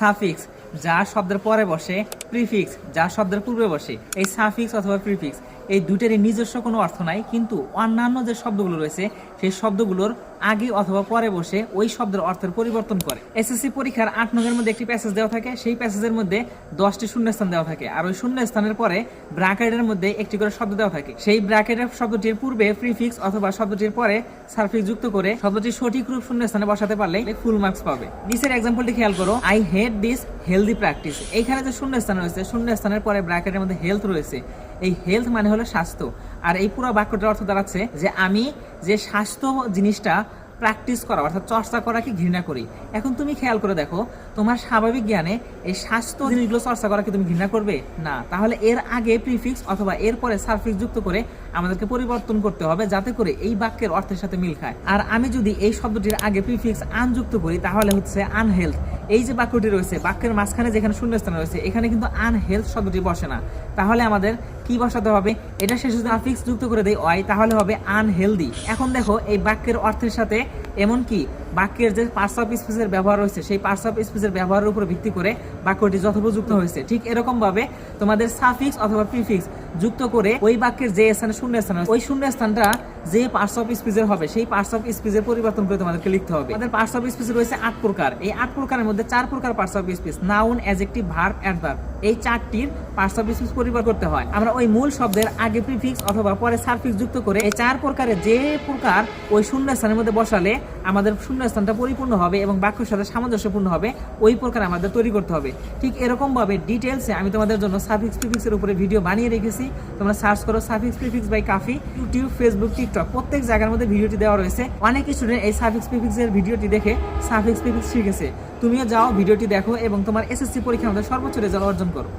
Suffix যা শব্দের পরে বসে প্রিফিক্স যা শব্দের পূর্বে বসে এই সাফিক্স অথবা প্রিফিক্স এই দুইটারই নিজস্ব কোনো অর্থ নাই, কিন্তু অন্যান্য যে শব্দগুলো রয়েছে, সেই শব্দগুলোর আগে অথবা পরে বসে ওই শব্দের অর্থের পরিবর্তন করে। এসএসসি পরীক্ষার আট নগের মধ্যে একটি প্যাসেজ দেওয়া থাকে, সেই প্যাসেজের মধ্যে দশটি শূন্যস্থান দেওয়া থাকে, আর ওই শূন্য স্থানের পরে ব্র্যাকেটের মধ্যে একটি করে শব্দ দেওয়া থাকে। সেই ব্র্যাকেটের শব্দটির পূর্বে প্রিফিক্স অথবা শব্দটির পরে সার্ফিক্স যুক্ত করে শব্দটি সঠিক রূপ শূন্যস্থানে বসাতে পারলে ফুল মার্কস পাবে। নিচের এক্সাম্পলটি খেয়াল করো I hate this healthy practice এইখানে যে শূন্যস্থান রয়েছে, শূন্যস্থানের পরে ব্র্যাকেটের মধ্যে হেলথ রয়েছে। এই হেলথ মানে হলো স্বাস্থ্য। আর এই পুরো বাক্যটার অর্থ দাঁড়াচ্ছে যে আমি যে স্বাস্থ্য জিনিসটা প্র্যাকটিস করা, অর্থাৎ চর্চা করাকে ঘৃণা করি। এখন তুমি খেয়াল করে দেখো, তোমার স্বাভাবিক জ্ঞানে এই স্বাস্থ্য জিনিসগুলো চর্চা করাকে তুমি ঘৃণা করবে? না। তাহলে এর আগে প্রিফিক্স অথবা এর পরে সারফিক্স যুক্ত করে আমাদেরকে পরিবর্তন করতে হবে যাতে করে এই বাক্যের অর্থের সাথে মিল খায়। আর আমি যদি এই শব্দটির আগে প্রিফিক্স আন যুক্ত করি, তাহলে হচ্ছে আনহেলথ এই যে বাক্যটি রয়েছে, বাক্যের মাঝখানে যেখানে শূন্যস্থান রয়েছে, এখানে কিন্তু আনহেলথ শব্দটি বসে না। তাহলে আমাদের কি বসাতে হবে? এটা শেষে যদি আফিক্স যুক্ত করে দেয় ওয়াই তাহলে হবে আনহেলদি এখন দেখো, এই বাক্যের অর্থের সাথে এমনকি বাক্যের যে পার্টস অফ স্পিচের ব্যবহার রয়েছে, সেই পার্টস অফ স্পিচের ব্যবহারের উপর ভিত্তি করে বাক্যটি যথোপযুক্ত হয়েছে। ঠিক এরকম ভাবে তোমাদের সাফিক্স অথবা প্রিফিক্স যুক্ত করে ওই বাক্যের যে স্থানে শূন্য স্থান ওই শূন্য স্থানটা যে পার্টস অফ স্পিচের হবে, সেই পার্টস অফ স্পিচের পরিবর্তন করে তোমাদেরকে লিখতে হবে। আমাদের পার্টস অফ স্পিচ রয়েছে আট প্রকার। এই আট প্রকারের মধ্যে চার প্রকার parts of speech noun adjective verb adverb এই চারটির পার্টস অফ স্পিচ পরিবার করতে হয়। আমরা ওই মূল শব্দের আগে প্রিফিক্স অথবা পরে সারফিক্স যুক্ত করে এই চার প্রকারের যে প্রকার ওই শূন্য স্থানের মধ্যে বসালে আমাদের শূন্য স্থানটা পরিপূর্ণ হবে এবং বাক্যের সাথে সামঞ্জস্যপূর্ণ হবে। ওই প্রকার আমাদের তৈরি করতে হবে। ঠিক এরকম ভাবে ডিটেলসে আমি তোমাদের জন্য সাফিক্স প্রিফিক্সের উপরে ভিডিও বানিয়ে রেখেছি। তোমরা সার্চ করো সাফিক্স প্রিফিক্স বাই কাফি ইউটিউব ফেসবুক টিকটক প্রত্যেক জায়গার মধ্যে ভিডিওটি দেওয়া রয়েছে। অনেক স্টুডেন্ট এই সাফিক্স প্রিফিক্সের ভিডিওটি দেখে সাফিক্স প্রিফিক্স শিখেছে। তুমিও যাও, ভিডিওটি দেখো এবং তোমার এসএসসি পরীক্ষার মধ্যে সর্বোচ্চ রেজাল্ট অর্জন করো।